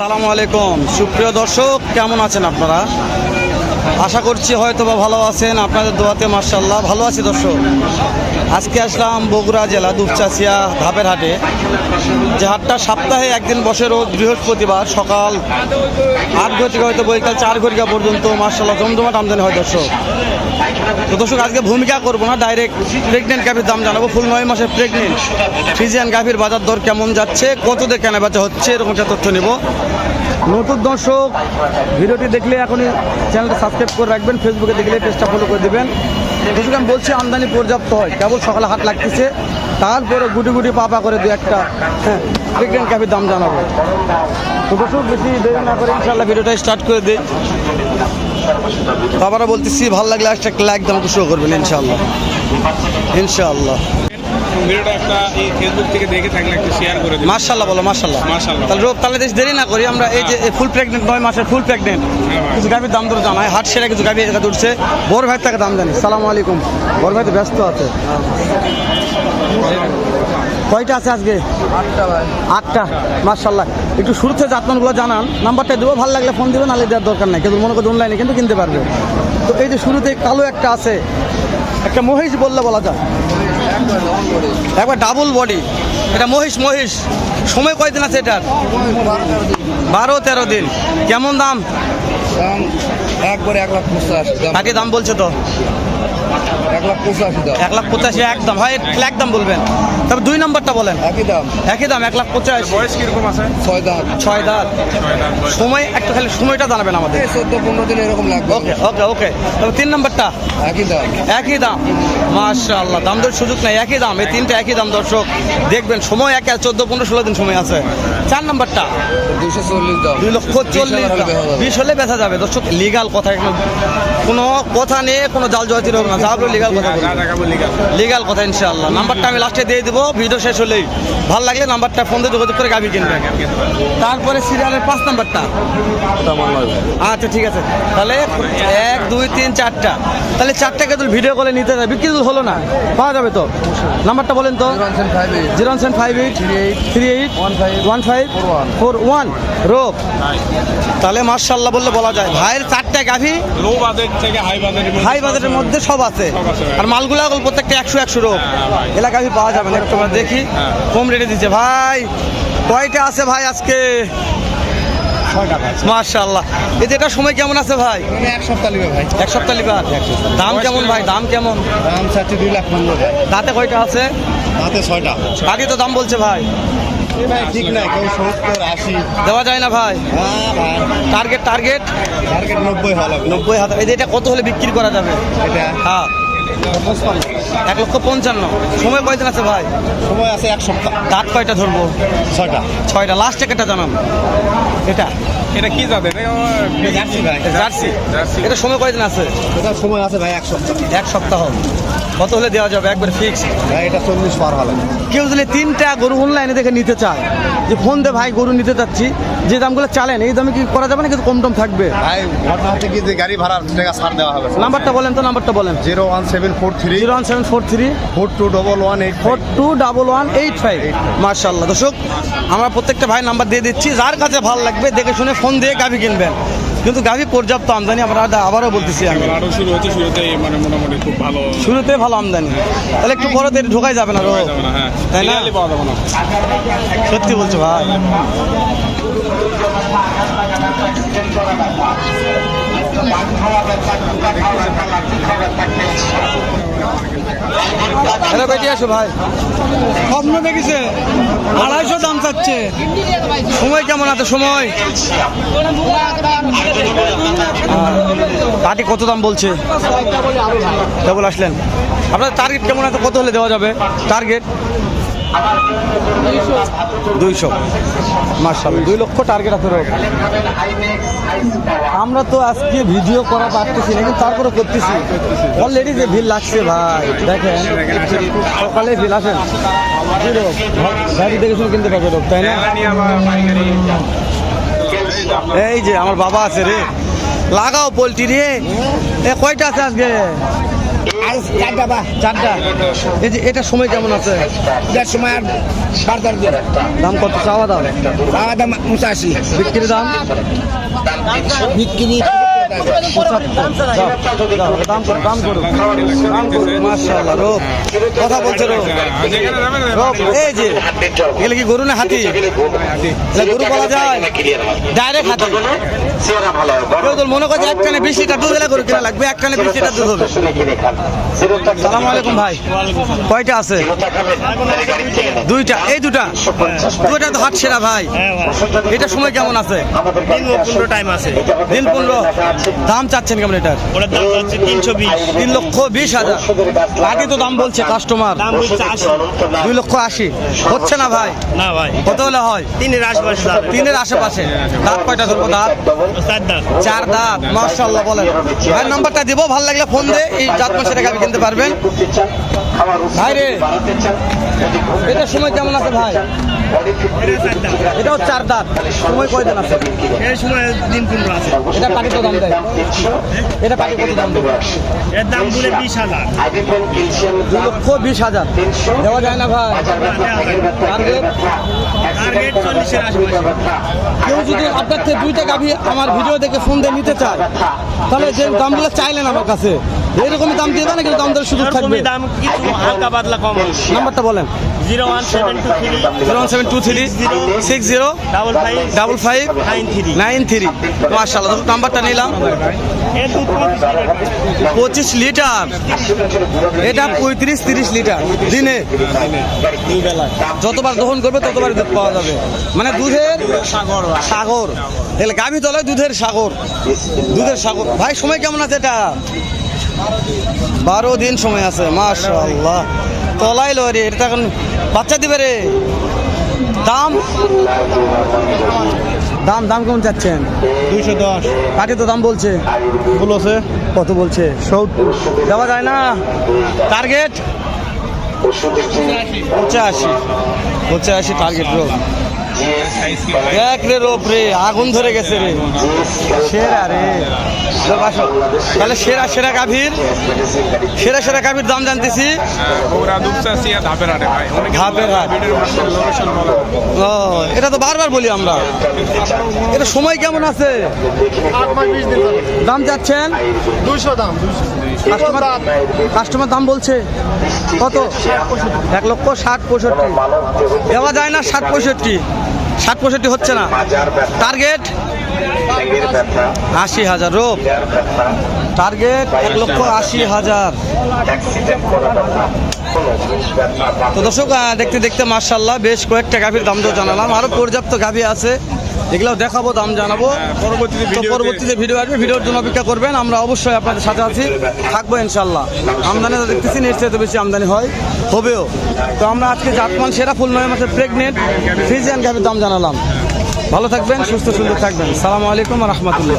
আসসালামু আলাইকুম। সুপ্রিয় দর্শক কেমন আছেন আপনারা? আশা করছি হয়তো বা ভালো আছেন, আপনাদের দোয়াতে মার্শাল্লাহ ভালো আছি দর্শক। আজকে আসলাম বগুড়া জেলা দুপচাচিয়া ধাপের হাটে, যে হাটটা সপ্তাহে একদিন বসে রোজ বৃহস্পতিবার সকাল আট ঘর থেকে হয়তো বৈকাল চার ঘটিকা পর্যন্ত মার্শাল্লাহ জমজমাট আমদানি হয় দর্শক। তো দর্শক, আজকে ভূমিকা করব না ডাইরেক্ট প্রেগনেন্ট গাভীর দাম জানাব। ফুল নয় মাসে প্রেগনেন্ট ফ্রিজিয়ান গাভীর বাজার দর কেমন যাচ্ছে কত দিয়ে কেনা বেচা হচ্ছে, এরকম একটা তথ্য নেব। নতুন দর্শক, ভিডিওটি দেখলে এখনই চ্যানেলটা সাবস্ক্রাইব করে রাখবেন ফেসবুকে দেখলে পেজটা ফলো করে দেবেন। আমি বলছি, আমদানি পর্যাপ্ত হয়, কেবল সকালে হাট লাগতেছে। তারপরে গুটি গুটি পাপা করে দু একটা হ্যাঁ প্রেগনেন্ট গাভীর দাম জানাব। তো দর্শক, বেশি দেরি না করে ইনশাল্লাহ ভিডিওটা স্টার্ট করে দিই। আবারও বলতেছি, ভালো লাগলে একটা লাইক দাম শুরু করবেন ইনশাআল্লাহ। ইনশাআল্লাহ। ভিডিওটা একটা এই ফেসবুক থেকে দেখে থাকলে একটু শেয়ার করে দিন মার্শাল্লাহ বলো মার্শাল্লাহ। তাহলে রোগ তাহলে বেশ দেরি না করি আমরা এই যে ফুল প্রেগনেন্ট নয় মাসের ফুল প্রেগনেন্ট হ্যাঁ কিছু গাভীর দাম ধরে জানাই। হাট সেরা কিছু গাভী এখানে উঠছে বড় ভাই থেকে দাম জানি। সালাম আলাইকুম। বড় ভাই তো ব্যস্ত আছে। কয়টা আছে আজকে? আটটা মার্শাল্লাহ একটু শুরুতে জাতমানগুলো জানান নাম্বারটা দেবো ভালো লাগলে ফোন দেবেন নাহলে দেওয়ার দরকার নাই। কিন্তু মনে করছে অনলাইনে কিন্তু কিনতে পারবে। তো এই যে শুরুতে কালো একটা আছে। একটা মহিষ বললে বলা যায়। একবার ডাবল বডি এটা মহিষ মহিষ। সময় কয়দিন আছে এটার? বারো তেরো দিন। কেমন দাম? একবারে এক লাখ পঁচাশি। বলছো দাম বলছে তো। এক লাখ পঁচাশি দাম। এক লাখ পঁচাশি একদম। হয় একদম বলবেন। তবে দুই নম্বরটা বলেন। একই দাম। একই দাম এক লাখ পঁচাশি। বয়স কীরকম আছে? ছয় দাম ছয় দাঁত। সময় একটু খালি সময়টা জানাবেন আমাদের। চোদ্দ পনেরো দিন এরকম লাগবে। ওকে ওকে ওকে। তবে তিন নম্বরটা। একই দাম। একই দাম। দাম দর সুযোগ নাই। একই দাম। এই তিনটা একই দাম দর্শক। দেখবেন সময় একে চোদ্দ পনেরো ষোলো দিন সময় আছে। চার নম্বরটা। দুশো চল্লিশ দাম দুই লক্ষ চল্লিশ বিশ হলে যাবে। বেচা যাবে। দর্শক লিগাল কথা কোনো কথা নিয়ে কোনো জাল জয়তির হোক না। যা বলে লিগাল কথা লিগাল কথা ইনশাআল্লাহ। নাম্বারটা আমি লাস্টে দিয়ে দেবো। ভিডিও শেষ হলেই। ভালো লাগলে নাম্বারটা ফোন দিয়ে যোগাযোগ করে গাভি কিনবেন। তারপরে সিরিয়ালের পাঁচ নাম্বারটা। আচ্ছা ঠিক আছে। তাহলে এক দুই তিন চারটা। তাহলে চারটাকে তো ভিডিও কলে নিতে যাবে? বিক্রি হলো না। পাওয়া যাবে তো? নাম্বারটা বলেন তো। Zero seven five eight. Three eight. Three eight. One five. One five. Four one four one রোগ তাহলে মার্শাল্লাহ বললে বলা যায়। ভাইয়ের চারটা গাভি লো বাজেট থেকে হাই বাজেটের হাই মধ্যে সব আছে। আর মালগুলো প্রত্যেকটা একশো একশো রোগ। এলাকা গাভি পাওয়া যাবে না একটু আমরা দেখি। হ্যাঁ। কম রেটে দিচ্ছে। ভাই কয়টা আছে ভাই আজকে? মার্শাল্লাহ এই সময় কেমন আছে ভাই? মানে এক সপ্তাহ নেবে ভাই। এক সপ্তাহ লিবার দাম কেমন ভাই? দাম কেমন? দাম চাচ্ছি দুই লাখ পনেরো ভাই। কয়টা আছে? ছয়টা। আগে তো দাম বলছে ভাই। ভাই ঠিক নাই কেউ সত্তর আশি। দেওয়া যায় না ভাই। হ্যাঁ ভাই। টার্গেট টার্গেট টার্গেট নব্বই হওয়া নব্বই হাজার। এটা কত হলে বিক্রি করা যাবে? এটা? হ্যাঁ। এক লক্ষ পঞ্চান্ন। সময় কয়দিন আছে ভাই? সময় আছে এক সপ্তাহ। দাঁত কয়টা ধরবো? ছয়টা। ছয়টা। লাস্ট একটা জানান। এটা? এটা কি যাবে জার্সি জার্সি। জার্সি। এটা সময় কয়দিন আছে? এটার সময় আছে ভাই এক সপ্তাহ। এক সপ্তাহ। কত হলে দেওয়া যাবে? একবার ফিক্স ভাই এটা চল্লিশ পার লাগবে কেউ যদি তিনটা গরু অনলাইনে দেখে নিতে চায় যে ফোন দে ভাই গরু নিতে চাচ্ছি যে দামগুলো চালেন এই দামে কি করা যাবে না কিন্তু কম টম থাকবে? ভাই ঘটনা হচ্ছে কি যে গাড়ি ভাড়ার টাকা ছাড় দেওয়া হবে। নাম্বারটা বলেন তো নাম্বারটা বলেন। Zero one seven four three. Zero one seven four three. Four two double one eight four two double one eight five. মার্শাল্লাহ দর্শক আমরা প্রত্যেকটা ভাই নাম্বার দিয়ে দিচ্ছি। যার কাছে ভালো লাগবে দেখে শুনে ফোন দিয়ে গাভি কিনবেন। কিন্তু গাভি পর্যাপ্ত আমদানি আমরা আবারও বলতেছি আমি। শুরু হচ্ছে শুরুতে মানে মোটামুটি খুব ভালো শুরুতে ভালো আমদানি। তাহলে একটু পরে তো ঢোকাই যাবে না তাই না? সত্যি বলছো হ্যাঁ তাই না? Serially পাওয়া যাবে না সত্যি বলছো ভাই হ্যালো বেটি আসো ভাই। স্বপ্ন দেখিছে আড়াইশো দাম চাচ্ছে। সময় কেমন আছে সময়? পাটি কত দাম বলছে? কেবল আসলেন। আপনার টার্গেট কেমন আছে কত হলে দেওয়া যাবে? টার্গেট দুইশো। দুই লক্ষ টার্গেট আমরা তো আজকে ভিডিও করা পারতেছি না, কিন্তু তারপরে করতেছি। অলরেডি যে ভিড় লাগছে ভাই, দেখেন, সকালে ভিড়, আসেন। গাড়ি দেখে শুনে কিনতে পারবে তাই না? এই যে আমার বাবা আছে রে। লাগাও পোলট্রি রে। এ, কয়টা আছে আজকে? আর চারটা বা চারটা। এই যে এটা সময় কেমন আছে? এটার সময় আর বারদার দাম কত? চাওয়া দাম? চাওয়া দাম পঁচাশি বিক্রির দাম? বিক্রি। গরু না হাতি গরু বলা যায় মনে করছে এক কানে বিশ লিটার দুধ গরু কিনা লাগবে এক কানে বিশ লিটার দুধ হবে সালাম আলাইকুম ভাই কয়টা আছে দুইটা এই দুটা দুইটা তো হাট সেরা ভাই এটা সময় কেমন আছে পনেরো টাইম আছে দিন পনেরো দাম চাচ্ছেন কেমন এটার? ওটার দাম তিনশো বিশ। তিন লক্ষ বিশ হাজার। আগে তো দাম বলছে কাস্টমার দাম বলছে আশি। দুই লক্ষ আশি। হচ্ছে না ভাই? না ভাই। কত হলে হয়? তিনের আশপাশে তিনের আশেপাশে। দাঁত কয়টা ধরবো দাঁত? চার দাম চার দাঁত মার্শাল্লাহ বলেন। ভাইয়ের নাম্বারটা দিব ভালো লাগলে ফোন দে এই জাত মাসের গাবি কিনতে পারবেন। ভাই রে এটার সময় কেমন আছে ভাই? চার এটাও চার দাঁত। সময় কয়দিন আছে? এর সময় দিন পনেরো আছে। এটা তো দাম দেয়? এটা কত দাম দেবে এর দাম বলে বিশ হাজার। দুই লক্ষ বিশ হাজার। দেওয়া যায় না ভাই। টার্গেট টার্গেট চল্লিশের আশেপাশে। কেউ যদি আপনার থেকে দুইটা গাভি আমার ভিডিও দেখে ফোন দিয়ে নিতে চায় তাহলে যে দামগুলো চাইলেন আমার কাছে এরকমই দাম দিয়ে না কিন্তু দাম দরের সুযোগ থাকবে। দাম কিছু হালকা পাতলা কম নাম্বারটা বলেন। Zero one seven two three zero one seven two three six zero double five double five nine three. Nine three. মার্শাল্লাহ নাম্বারটা নিলাম। পঁচিশ লিটার। এটা পঁয়ত্রিশ তিরিশ লিটার দিনে। যতবার দহন করবে ততবার দুধ পাওয়া যাবে। মানে দুধের সাগর সাগর। এলে গাভী তলায় দুধের সাগর। দুধের সাগর। ভাই সময় কেমন আছে এটা? বারো দিন সময় আছে মাশাল্লাহ তলাই লো রে এটা এখন বাচ্চা দিবে রে। দাম? দাম দাম কেমন চাচ্ছেন? দুইশো দশ। কাটি তো দাম বলছে। বলছে কত বলছে? সত্তর। দেওয়া যায় না। টার্গেট পঁচাশি। পঁচাশি টার্গেট রোগ এক রে রোপ রে আগুন ধরে গেছে রে। সেরা রে। তাহলে সেরা সেরা গাভীর। সেরা সেরা গাভীর দাম জানতেছি। ও এটা তো বারবার বলি আমরা। এটা সময় কেমন আছে? দাম যাচ্ছেন দুইশো দাম কাস্টমার কাস্টমার দাম বলছে কত? এক লক্ষ ষাট পঁয়ষট্টি। দেওয়া যায় না ষাট পঁয়ষট্টি। ষাট পঁয়ষট্টি হচ্ছে না। টার্গেট আশি হাজার। রোপ। টার্গেট এক লক্ষ আশি হাজার। তো দর্শক দেখতে দেখতে মার্শাল্লাহ বেশ কয়েকটা গাভীর দাম তো জানালাম। আরও পর্যাপ্ত গাভী আছে। এগুলো দেখাবো দাম জানাব। পরবর্তীতে ভিডিও পরবর্তীতে ভিডিও আসবে ভিডিওর জন্য অপেক্ষা করবেন। আমরা অবশ্যই আপনাদের সাথে আছি। থাকব ইনশাল্লাহ আমদানি তো দেখতেছি এর চাইতে বেশি আমদানি হয়। হবেও। তো আমরা আজকে জাতমান সেরা ফুল নয় মাসে প্রেগনেন্ট ফিজিয়ান গাভীর দাম জানালাম। ভালো থাকবেন সুস্থ সুন্দর থাকবেন। সালামু আলাইকুম রহমতুল্লাহ।